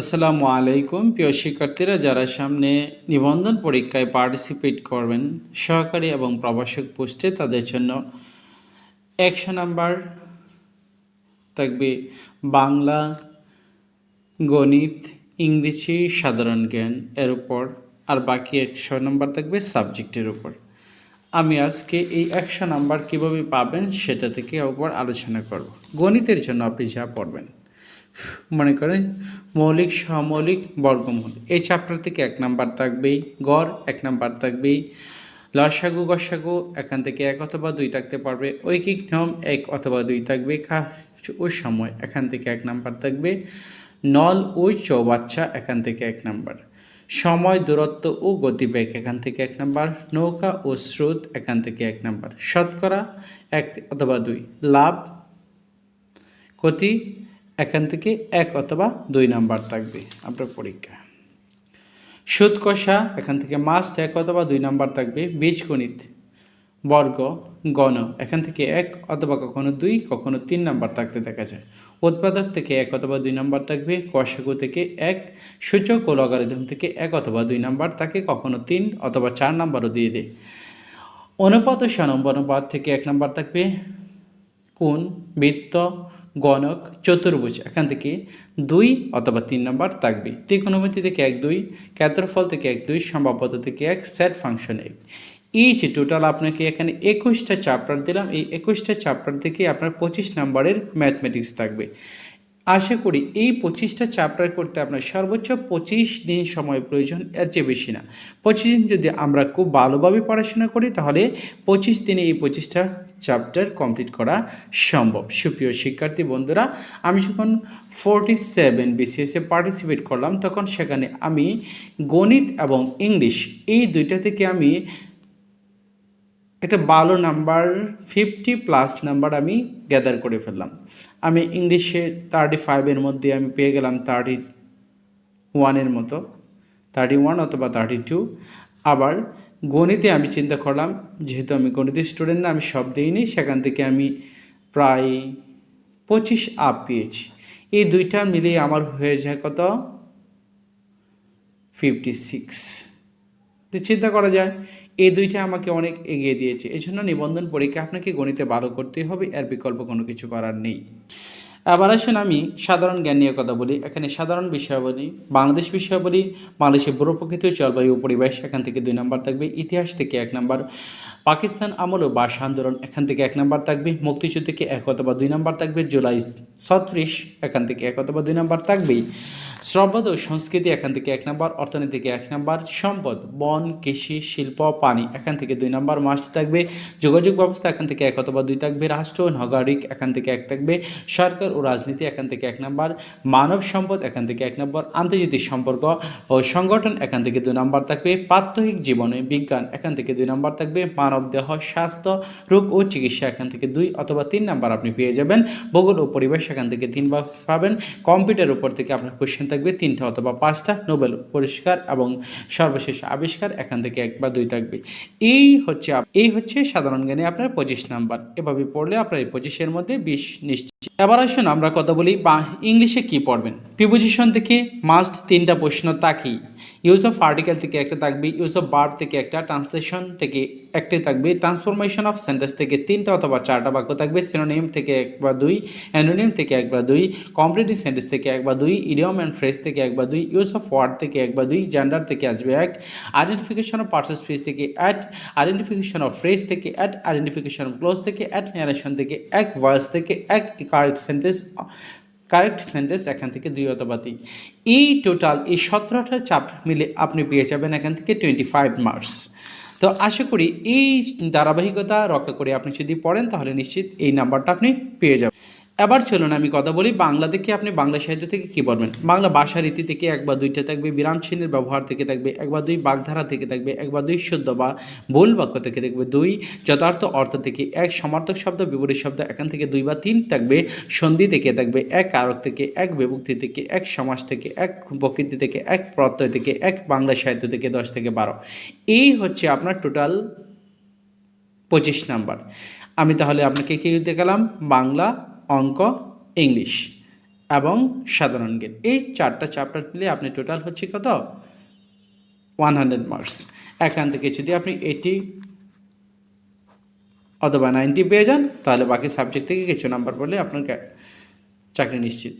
আসসালামু আলাইকুম, প্রিয় শিক্ষার্থীরা, যারা সামনে নিবন্ধন পরীক্ষায় পার্টিসিপেট করবেন, সহকারী এবং প্রবাসক পোস্টে তাদের জন্য একশো নাম্বার থাকবে বাংলা, গণিত, ইংরেজি, সাধারণ জ্ঞান এর উপর, আর বাকি একশো নাম্বার থাকবে সাবজেক্টের উপর। আমি আজকে এই একশো নাম্বার কীভাবে পাবেন সেটা থেকে একবার আলোচনা করব। গণিতের জন্য আপনি যা পড়বেন। মনে করেন মৌলিক, সমৌলিক, বর্গমূল। এই চ্যাপ্টার থেকে এক নাম্বার থাকবেই। গড় এক নাম্বার থাকবেই। লসাগু, গসাগু এখান থেকে এক অথবা দুই থাকতে পারবে। ঐকিক নিয়ম এক অথবা দুই থাকবে। ওই সময় এখান থেকে এক নাম্বার থাকবে। নল ও চৌবাচ্চা এখান থেকে এক নাম্বার। সময়, দূরত্ব ও গতিবেগ এখান থেকে এক নাম্বার। নৌকা ও স্রোত এখান থেকে এক নাম্বার। শতকরা এক অথবা দুই। লাভ, ক্ষতি এখান থেকে এক অথবা দুই নাম্বার থাকবে আপনার পরীক্ষা। সুদ কষা, এখান থেকে মাস্ট এক অথবা দুই নাম্বার থাকবে। বীজগণিত বর্গ, গণ, এখান থেকে এক অথবা কখনো দুই, কখনো তিন নাম্বার থাকতে দেখা যায়। উৎপাদক থেকে এক অথবা দুই নাম্বার থাকবে, কষাগু থেকে এক, সূচক ও লগারিদম থেকে এক অথবা দুই নাম্বার তাকে কখনো তিন অথবা চার নাম্বারও দিয়ে দেয়। অনুপাত ও সনম্বনুপাত থেকে এক নাম্বার থাকবে। কোন বৃত্ত গণক, চতুর্ভুজ, এখান থেকে দুই অথবা তিন নম্বর থাকবে। ত্রিকোণমিতি থেকে এক, দুই, ক্ষেত্রফল থেকে এক, দুই, সম্ভাব্যতা থেকে এক সেট ফাংশন এক। এই যে টোটাল আপনাকে এখানে একুশটা চ্যাপ্টার দিলাম। এই একুশটা চ্যাপ্টার থেকে আপনার পঁচিশ নম্বরের ম্যাথমেটিক্স থাকবে। আশা করি এই পঁচিশটা চ্যাপ্টার করতে আপনার সর্বোচ্চ পঁচিশ দিন সময় প্রয়োজন, এর চেয়ে বেশি না। পঁচিশ দিন যদি আমরা খুব ভালোভাবে পড়াশোনা করি, তাহলে পঁচিশ দিনে এই পঁচিশটা চ্যাপ্টার কমপ্লিট করা সম্ভব। সুপ্রিয় শিক্ষার্থী বন্ধুরা, আমি যখন ফোরটি সেভেন বিসিএসে পার্টিসিপেট করলাম, তখন সেখানে আমি গণিত এবং ইংলিশ এই দুইটা থেকে আমি একটা ভালো নাম্বার ফিফটি প্লাস নাম্বার আমি গ্যাদার করে ফেললাম। আমি ইংলিশে থার্টি ফাইভের মধ্যে আমি পেয়ে গেলাম থার্টি ওয়ানের মতো। থার্টি ওয়ান অথবা থার্টি টু আবার গণিতে আমি চিন্তা করলাম, যেহেতু আমি গণিতের স্টুডেন্ট না, আমি সব দিইনি, সেখান থেকে আমি প্রায় পঁচিশ আপ পেয়েছি। এই দুইটা মিলিয়ে আমার হয়ে যায় কত? ফিফটি সিক্স তো চিন্তা করা যায়, এই দুইটা আমাকে অনেক এগিয়ে দিয়েছে। এই জন্য নিবন্ধন পরীক্ষা আপনাকে গণিতে ভালো করতেই হবে, এর বিকল্প কোনো কিছু করার নেই। এবার আসুন আমি সাধারণ জ্ঞান নিয়ে কথা বলি। এখানে সাধারণ বিষয়াবলী, বাংলাদেশ বিষয়াবলী, বাংলাদেশের বুড়ো প্রকৃতি জলবায়ু পরিবেশ, এখান থেকে দুই নম্বর থাকবে। ইতিহাস থেকে এক নম্বর। পাকিস্তান আমল ও ভাষা আন্দোলন, এখান থেকে এক নম্বর থাকবে। মুক্তিযুদ্ধ থেকে এক অথবা দুই নম্বর থাকবে। জুলাই ছত্রিশ, এখান থেকে এক অথবা দুই নম্বর থাকবেই। শ্রবদ ও সংস্কৃতি এখান থেকে এক নম্বর অর্থনীতি থেকে এক নম্বর সম্পদ বন কৃষি শিল্প পানি এখান থেকে দুই নম্বর মাস্ট থাকবে যোগাযোগ ব্যবস্থা এখান থেকে এক অথবা দুই থাকবে রাষ্ট্র ও নাগরিক এখান থেকে এক থাকবে সরকার ও রাজনীতি এখান থেকে এক নম্বর মানব সম্পদ এখান থেকে এক নম্বর আন্তর্জাতিক সম্পর্ক ও সংগঠন এখান থেকে দুই নম্বর থাকবে প্রাত্যহিক জীবনে বিজ্ঞান এখান থেকে দুই নম্বর থাকবে মানব দেহ স্বাস্থ্য রোগ ও চিকিৎসা এখান থেকে দুই অথবা তিন নাম্বার আপনি পেয়ে যাবেন ভূগোল ও পরিবেশ এখান থেকে তিনবার পাবেন কম্পিউটার উপর থেকে আপনার কোশ্চেন থাকবে তিনটা অথবা পাঁচটা। নোবেল পুরস্কার এবং সর্বশেষ আবিষ্কার এখান থেকে এক বা দুই থাকবে। এই হচ্ছে এই হচ্ছে সাধারণ জ্ঞানে আপনার পঁচিশ নাম্বার। এভাবে পড়লে আপনার এই পঁচিশের মধ্যে বিশ নিশ্চিত এবার আসুন আমরা কথা বলি বা ইংলিশে কি পড়বেন। প্রিপোজিশন থেকে মাস্ট তিনটা প্রশ্ন থাকেই। ইউজ অফ আর্টিকেল থেকে একটা থাকবে ইউজ অফ বার্ব থেকে একটা ট্রান্সলেশন থেকে একটাই থাকবে ট্রান্সফরমেশন অফ সেন্টেন্স থেকে তিনটা অথবা চারটা বাক্য থাকবে সিনোনিম থেকে এক বা দুই অ্যানোনিম থেকে এক বা দুই কমপ্লিটিভ সেন্টেন্স থেকে এক বা দুই ইডিয়ম অ্যান্ড ফ্রেজ থেকে এক বা দুই ইউজ অফ ওয়ার্ড থেকে এক বা দুই জেন্ডার থেকে আসবে এক আইডেন্টিফিকেশন অফ পার্সেস ফ্রেজ থেকে অ্যাট আইডেন্টিফিকেশন অফ ফ্রেজ থেকে অ্যাট আইডেন্টিফিকেশন অফ ক্লোজ থেকে অ্যাট ন্যারেশন থেকে এক ভয়েস থেকে এক কারেক্ট সেন্টেন্স কারেক্ট সেন্টেন্স এখান থেকে দুই অথবা তিন। এই টোটাল এই সতেরোটা চাপ মিলে আপনি পেয়ে যাবেন এখান থেকে টোয়েন্টি ফাইভ মার্কস তো আশা করি এই ধারাবাহিকতা রক্ষা করে আপনি যদি পড়েন, তাহলে নিশ্চিত এই নাম্বারটা আপনি পেয়ে যাবেন। এবার চলুন আমি কথা বলি বাংলা থেকে আপনি বাংলা সাহিত্য থেকে কী পড়বেন বাংলা ভাষা রীতি থেকে এক বা দুইটা থাকবে, বিরাম চিহ্নের ব্যবহার থেকে থাকবে, এক বা দুই বাগধারা থেকে থাকবে, এক বা দুই শুদ্ধ বা ভুল বাক্য থেকে থাকবে, দুই যথার্থ অর্থ থেকে, এক সমার্থক শব্দ, বিপরীত শব্দ, এখান থেকে দুই বা তিন থাকবে, সন্ধি থেকে থাকবে, এক কারক থেকে, এক বিভক্তি থেকে, এক সমাজ থেকে, এক প্রকৃতি থেকে, এক প্রত্যয় থেকে, এক বাংলা সাহিত্য থেকে দশ থেকে বারো। এই হচ্ছে আপনার টোটাল পঁচিশ নাম্বার। আমি তাহলে আপনাকে কী দেখালাম বাংলা অঙ্ক, ইংলিশ এবং সাধারণ জ্ঞান। এই চারটা চ্যাপ্টার মিলে আপনি টোটাল হচ্ছে কত? ওয়ান হান্ড্রেড মার্কস এখান থেকে যদি আপনি এইটি অথবা নাইনটি পেয়ে যান, তাহলে বাকি সাবজেক্ট থেকে কিছু নাম্বার বলে আপনার চাকরি নিশ্চিত।